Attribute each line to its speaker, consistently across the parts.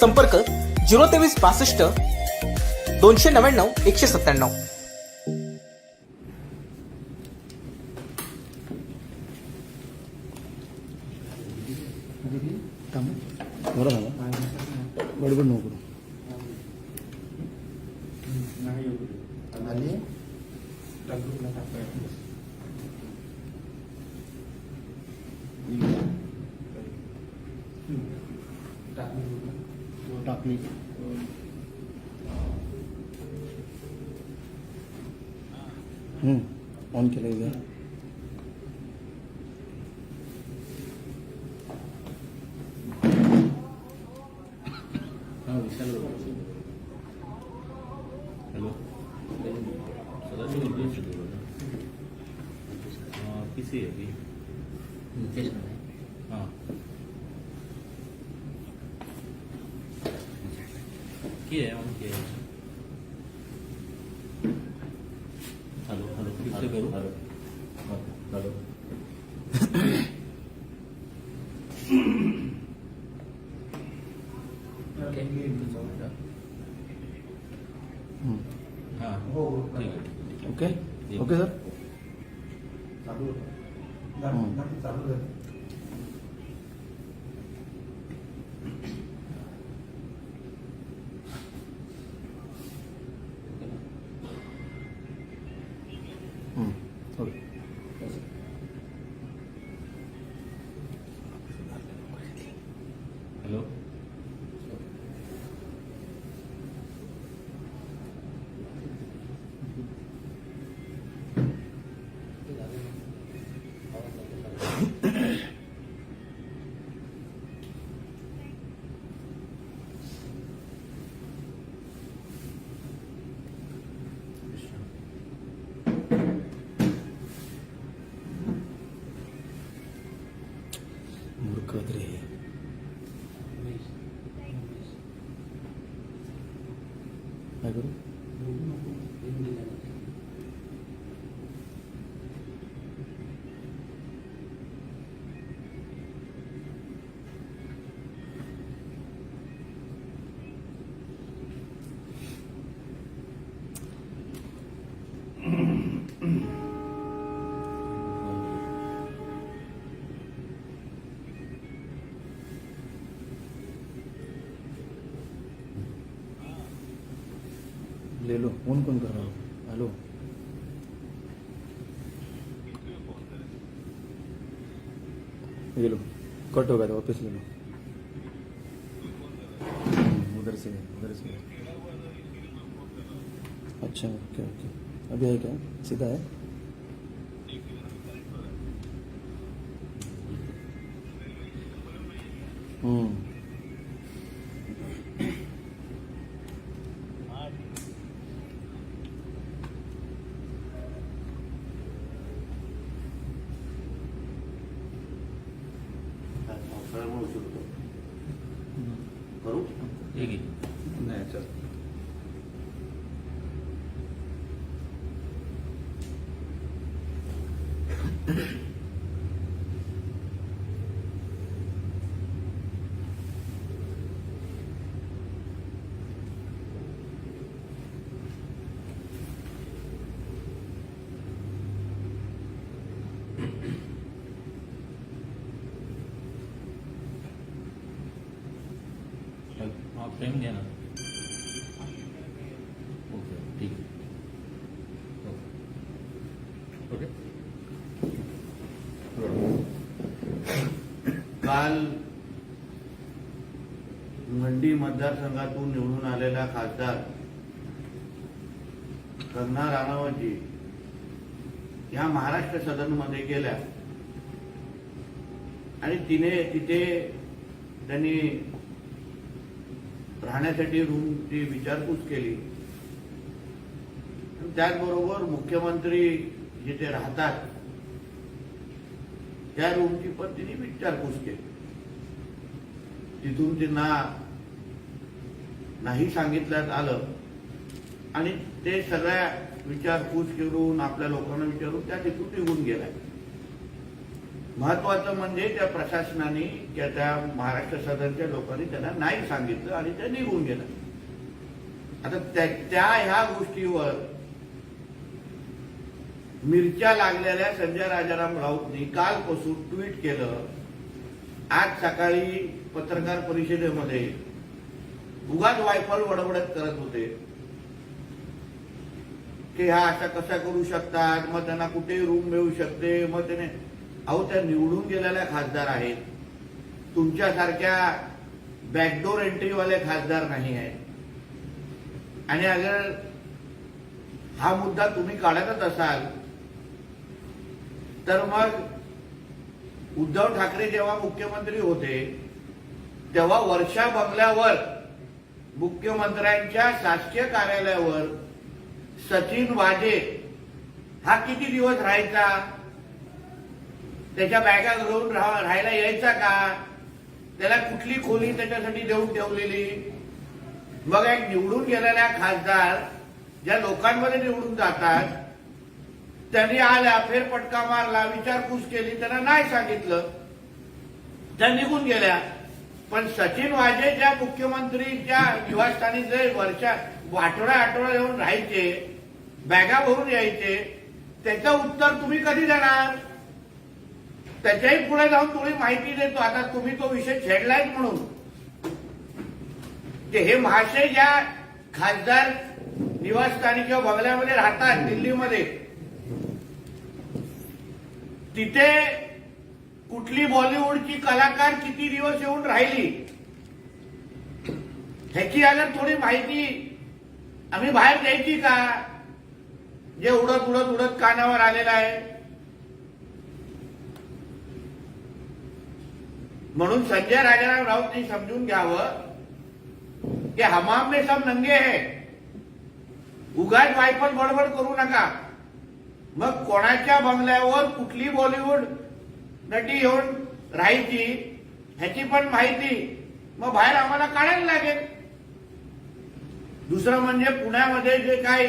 Speaker 1: संपर्क झिरो तेवीस बासष्ट दोनशे नव्याण्णव एकशे सत्त्याण्णव.
Speaker 2: नको. करू टाकली. ऑन केलं इथे.
Speaker 3: हॅलो. सदाशिव उद्योग आहे ती हां. की आहे ऑन की आहे हॅलो हॅलो किती करू हॅलो हॅलो हां ठीक आहे
Speaker 2: ओके ओके सर हम्म, काय ले लो फ़ोन कौन कर रहा हो? हेलो। ये लो कट होगा तो वापस ले लो। हम्म, उधर से उधर से। अच्छा ओके ओके। अभी है क्या? सीधा है? हम्म।
Speaker 3: हा फ्रेम घ्या ना ओके ठीक आहे ओके
Speaker 4: काल मंडी मतदारसंघातून निवडून आलेला खासदार कंगना राणावतजी या महाराष्ट्र सदनमध्ये गेल्या. आणि तिने तिथे त्यांनी राहण्यासाठी रूमची विचारपूस केली. त्याचबरोबर मुख्यमंत्री जिथे राहतात त्या रूमची पण तिने विचारपूस केली. तिथून तिना नाही सांगितल्यात आलं. आणि ते सगळ्या विचारपूस करून आपल्या लोकांना विचारून त्या तिथून निघून गेलाय. महत्वाचं म्हणजे त्या प्रशासनाने किंवा त्या महाराष्ट्र सदनच्या लोकांनी त्यांना नाही सांगितलं आणि ते निघून गेलं. आता त्या त्या ह्या गोष्टीवर मिरच्या लागलेल्या संजय राजाराम राऊतनी कालपासून ट्विट केलं आज सकाळी पत्रकार परिषदेमध्ये उगाच वायफल वडवडत करत होते. की ह्या अशा कशा करू शकतात? मग त्यांना कुठेही रूम मिळू शकते? मग त्याने अहो त्या निवडून गेलेल्या खासदार आहेत. तुमच्यासारख्या बॅकडोर एंट्रीवाले खासदार नाही आहेत. आणि अगर हा मुद्दा तुम्ही काढतच असाल तर मग उद्धव ठाकरे जेव्हा मुख्यमंत्री होते तेव्हा वर्षा बंगल्यावर मुख्यमंत्र्यांच्या शासकीय कार्यालयावर सचिन वाजे हा किती दिवस राहायचा? त्याच्या बॅगा घेऊन राहायला यायचा का? त्याला कुठली खोली त्याच्यासाठी देऊन ठेवलेली? मग एक निवडून गेलेल्या खासदार ज्या लोकांमध्ये निवडून जातात त्यांनी आल्या फेरपटका मारला विचारपूस केली त्यांना नाही सांगितलं. त्या निघून गेल्या. पण सचिन वाजे ज्या मुख्यमंत्रीच्या निवासस्थानी जे वर्षा आठवडा आठवडा येऊन राहायचे बॅगा भरून यायचे त्याचं उत्तर तुम्ही कधी देणार? त्याच्याही पुढे जाऊन तुम्ही माहिती देतो. आता तुम्ही तो विषय छेडलाय म्हणून. ते हे महाशय ज्या खासदार निवासस्थानी किंवा बंगल्यामध्ये राहतात दिल्लीमध्ये तिथे कुठली बॉलिवूडची कलाकार किती दिवस येऊन राहिली ह्याची अगर थोडी माहिती आम्ही बाहेर द्यायची का? जे उडत उडत उडत कानावर आलेलं आहे. म्हणून संजय राजाराम राऊतनी समजून घ्यावं की हमाम में सब नंगे है. उगाच वायफल बडबड करू नका. मग कोणाच्या बंगल्यावर कुठली बॉलिवूड नटी येऊन राहायची ह्याची पण माहिती. मग बाहेर आम्हाला काढायला लागेल. दुसरं म्हणजे पुण्यामध्ये जे काही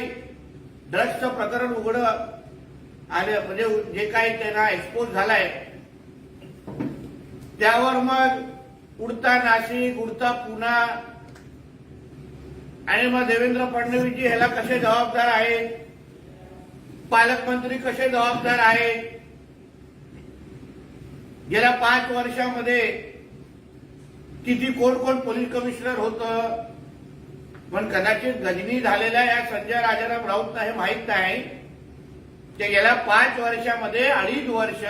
Speaker 4: ड्रग्सचं प्रकरण उघड आले म्हणजे जे काही त्यांना एक्सपोज झालाय त्यावर मग उडता नाशिक उडता पुणा आणि मग देवेंद्र फडणवीसजी ह्याला कसे जबाबदार आहेत पालकमंत्री कसे जबाबदार आहेत? गेल्या पाच वर्षामध्ये किती कोण कोण पोलीस कमिशनर होतं? पण कदाचित गजनी झालेल्या या संजय राजाराम राऊतला हे माहीत नाही. ते गेल्या पाच वर्षामध्ये अडीच वर्ष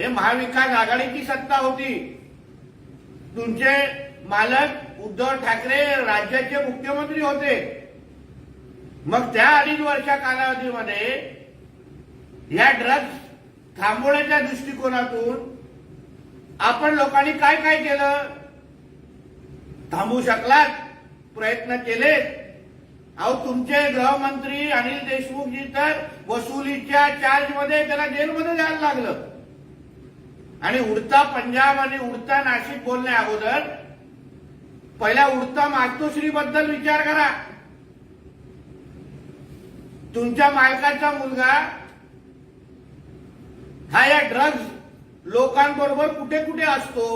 Speaker 4: हे महाविकास आघाडीची सत्ता होती. तुमचे मालक उद्धव ठाकरे राज्याचे मुख्यमंत्री होते. मग त्या अडीच वर्षा कालावधीमध्ये या ड्रग्ज थांबवण्याच्या दृष्टिकोनातून आपण लोकांनी काय काय केलं? थांबवू शकलात? प्रयत्न केले अहो तुमचे गृहमंत्री अनिल देशमुखजी तर वसुलीच्या चार्जमध्ये त्याला जेलमध्ये जायला लागलं. आणि उडता पंजाब आणि उडता नाशिक बोलण्या अगोदर पहिला उडता मातोश्रीबद्दल विचार करा. तुमच्या मालकाचा मुलगा हा या ड्रग्ज लोकांबरोबर कुठे कुठे असतो?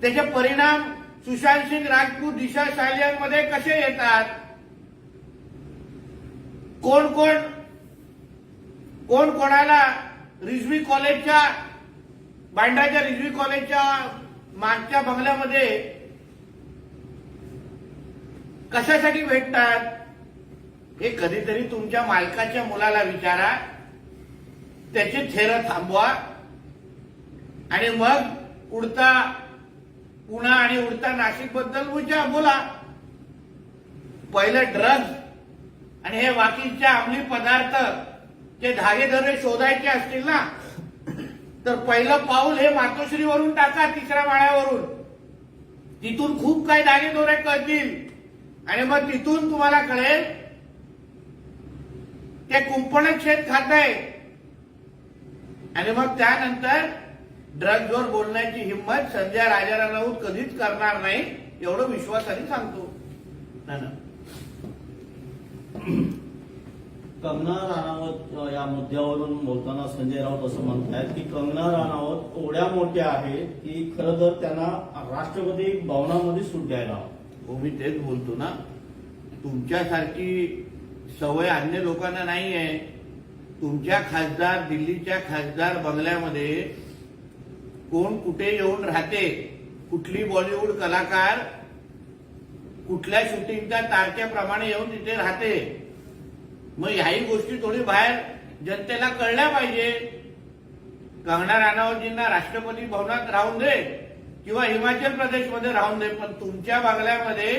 Speaker 4: त्याचे परिणाम सुशांत सिंग राजपूत दिशा शालियांमध्ये कसे येतात? कोण कोण कोण कोणाला रिजवी कॉलेजच्या बांडाच्या रिजवी कॉलेजच्या मागच्या बंगल्यामध्ये कशासाठी भेटतात? हे कधीतरी तुमच्या मालकाच्या मुलाला विचारा. त्याची थेर थांबवा. आणि मग उडता पुणा आणि उडता नाशिकबद्दल विचार बोला. पहिलं ड्रग्ज आणि हे बाकीचे अंमली पदार्थ जे धागेधरे शोधायचे असतील ना तर पहिलं पाऊल हे मातोश्रीवरून टाका तिसऱ्या माळ्यावरून. तिथून खूप काही दागेदोरे कळतील. आणि मग तिथून तुम्हाला कळेल ते कुंपण शेत खात आहे. आणि मग त्यानंतर ड्रग्जवर बोलण्याची हिंमत संजय राजाराम राऊत कधीच करणार नाही एवढं विश्वासाने सांगतो. ना ना
Speaker 5: कंगना राणावत या मुद्द्यावरून बोलताना संजय राऊत असं म्हणतायत की कंगना राणावत एवढ्या मोठ्या आहेत की खरं तर त्यांना राष्ट्रपती भवनामध्ये सूट द्यायला हवं.
Speaker 4: हो मी तेच बोलतो ना. तुमच्यासारखी सवय अन्य लोकांना नाही आहे तुमच्या खासदार दिल्लीच्या खासदार बंगल्यामध्ये कोण कुठे येऊन राहते? कुठली बॉलिवूड कलाकार कुठल्या शूटिंगच्या तारखेप्रमाणे येऊन तिथे राहते? मग ह्याही गोष्टी थोडी बाहेर जनतेला कळल्या पाहिजे. कंगना राणावतजींना राष्ट्रपती भवनात राहून दे किंवा हिमाचल प्रदेशमध्ये राहून दे पण तुमच्या बंगल्यामध्ये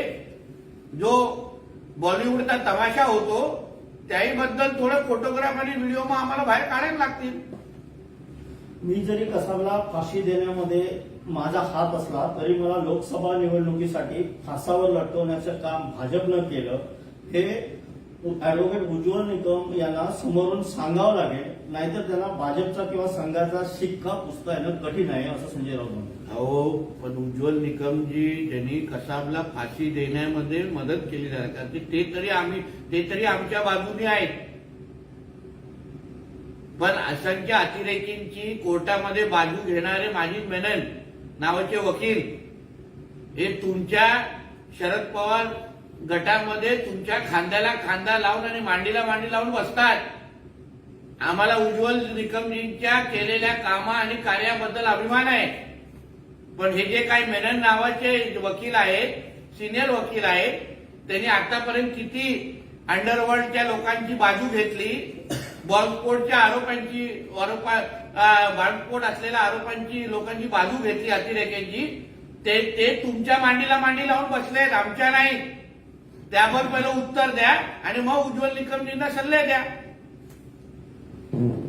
Speaker 4: जो बॉलिवूडचा तमाशा होतो त्याही बद्दल थोडं फोटोग्राफ आणि व्हिडिओ मग आम्हाला बाहेर काढायला लागतील.
Speaker 5: मी जरी कसाबला फाशी देण्यामध्ये माझा हात असला तरी मला लोकसभा निवडणुकीसाठी फासावर लटकवण्याचं काम भाजपनं केलं हे ऍडव्होकेट उज्ज्वल निकम यांना समोरून सांगावं लागेल. नाहीतर त्यांना भाजपचा किंवा संघाचा शिक्का पुसता येणं कठीण आहे असं संजय राऊत म्हणतो
Speaker 4: अहो पण उज्ज्वल निकमजी ज्यांनी कसाबला फाशी देण्यामध्ये मदत केली जाते कारण ते- ते तरी आम्ही ते तरी आमच्या बाजूने आहेत. पण असंख्य अतिरेकींची कोर्टामध्ये बाजू घेणारे माजिद मेनन नावाचे वकील हे तुमच्या शरद पवार गटामध्ये तुमच्या खांद्याला खांदा लावून आणि मांडीला मांडी लावून बसतात. आम्हाला उज्ज्वल निकमजींच्या केलेल्या कामा आणि कार्याबद्दल अभिमान आहे. पण हे जे काही मेनन नावाचे वकील आहेत सिनियर वकील आहेत त्यांनी आतापर्यंत किती अंडरवर्ल्डच्या लोकांची बाजू घेतली बॉम्बस्फोटच्या आरोपांची आरोपा बॉम्बस्फोट असलेल्या आरोपांची लोकांची बाजू घेतली अतिरेक्यांची ते ते तुमच्या मांडीला मांडी लावून बसलेत आमच्या नाही. त्यावर पहिलं उत्तर द्या आणि मग उज्ज्वल निकमजींना सल्ले द्या.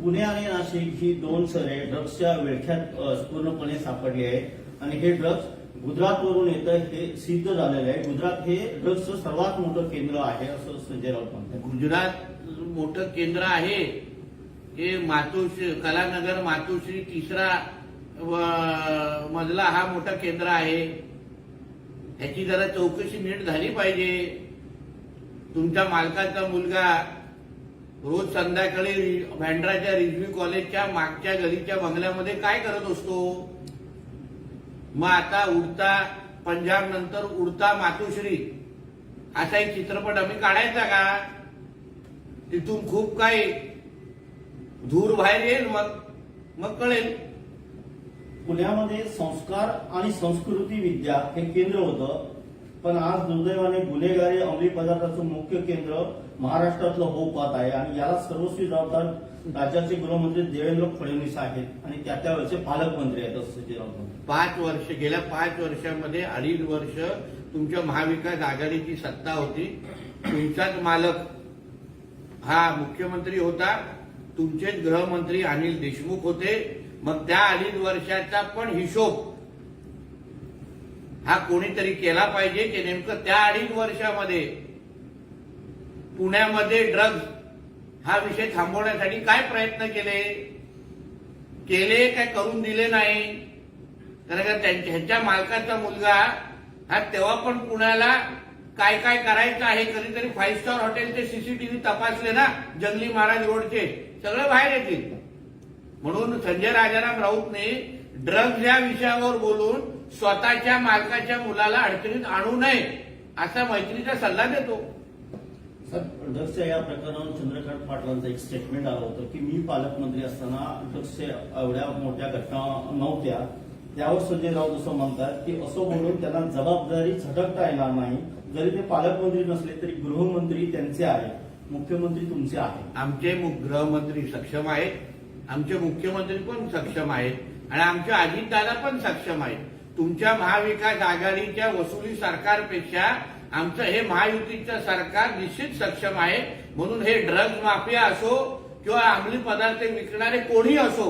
Speaker 5: पुणे आणि नाशिक ही दोन शहरे ड्रग्सच्या विळख्यात पूर्णपणे सापडली आहे आणि हे ड्रग्ज गुजरातवरून येतं हे सिद्ध झालेलं आहे. गुजरात हे ड्रग्जचं सर्वात मोठं केंद्र आहे असं संजय राऊत म्हणतात.
Speaker 4: गुजरात मोठं केंद्र आहे. हे मातोश्री कलानगर मातोश्री तिसरा व- मजला हा मोठा केंद्र आहे. त्याची जरा चौकशी नीट झाली पाहिजे. तुमच्या मालकाचा मुलगा रोज संध्याकाळी भांड्राच्या बँड्राच्या रिजवी कॉलेजच्या मागच्या गलीच्या बंगल्यामध्ये काय करत असतो? मग आता उडता पंजाब नंतर उडता मातोश्री. असा एक चित्रपट आम्ही काढायचा का? तिथून खूप काही धूर बाहेर येईल मग. मग कळेल.
Speaker 5: पुण्यामध्ये संस्कार आणि संस्कृती विद्या हे केंद्र होतं. पण आज दुर्दैवाने गुन्हेगारी अंमली पदार्थाचं मुख्य केंद्र महाराष्ट्रातलं होऊ पाहत आहे. आणि याला सर्वस्वी जबाबदार राज्याचे गृहमंत्री देवेंद्र फडणवीस आहेत आणि त्या त्यावेळेचे पालकमंत्री आहेत असं
Speaker 4: पाच वर्ष गेल्या पाच वर्षामध्ये अडीच वर्ष तुमच्या महाविकास आघाडीची सत्ता होती. तुमचाच मालक हा मुख्यमंत्री होता. तुमचेच गृहमंत्री अनिल देशमुख होते. मग त्या अडीच वर्षाचा पण हिशोब हा कोणीतरी केला पाहिजे की नेमकं त्या अडीच वर्षामध्ये पुण्यामध्ये ड्रग्ज हा विषय थांबवण्यासाठी काय प्रयत्न केले? केले काय करून दिले नाही? कारण का त्यांच्या मालकाचा मुलगा हा तेव्हा पण पुण्याला काय काय करायचं आहे? कधीतरी फाईव्ह स्टार हॉटेलचे सीसीटीव्ही तपासले ना जंगली महाराज रोडचे. सगळे बाहेर येतील. म्हणून संजय राजाराम राऊतने ड्रग्ज या विषयावर बोलून स्वतःच्या मालकाच्या मुलाला अडचणीत आणू नये असा मैत्रीचा सल्ला देतो.
Speaker 5: ड्रग्सच्या या प्रकरणावर चंद्रकांत पाटलांचं एक स्टेटमेंट आलं होतं की मी पालकमंत्री असताना ड्रग्सच्या एवढ्या मोठ्या घटना नव्हत्या. त्यावर संजय राऊत असं म्हणतात की असं बोलून त्यांना जबाबदारी झटकता येणार नाही. जरी ते पालकमंत्री नसले तरी गृहमंत्री त्यांचे आहेत. मुख्यमंत्री तुमचे आहेत.
Speaker 4: आमचे गृहमंत्री सक्षम आहेत. आमचे मुख्यमंत्री पण सक्षम आहेत. आणि आमचे अजितदादा पण सक्षम आहेत. तुमच्या महाविकास आघाडीच्या वसुली सरकारपेक्षा आमचं हे महायुतीचं सरकार निश्चित सक्षम आहे. म्हणून हे ड्रग्ज माफिया असो किंवा अंमली पदार्थ विकणारे कोणी असो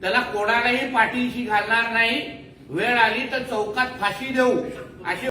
Speaker 4: त्याला कोणालाही पाठीशी घालणार नाही. वेळ आली तर चौकात फाशी देऊ अशी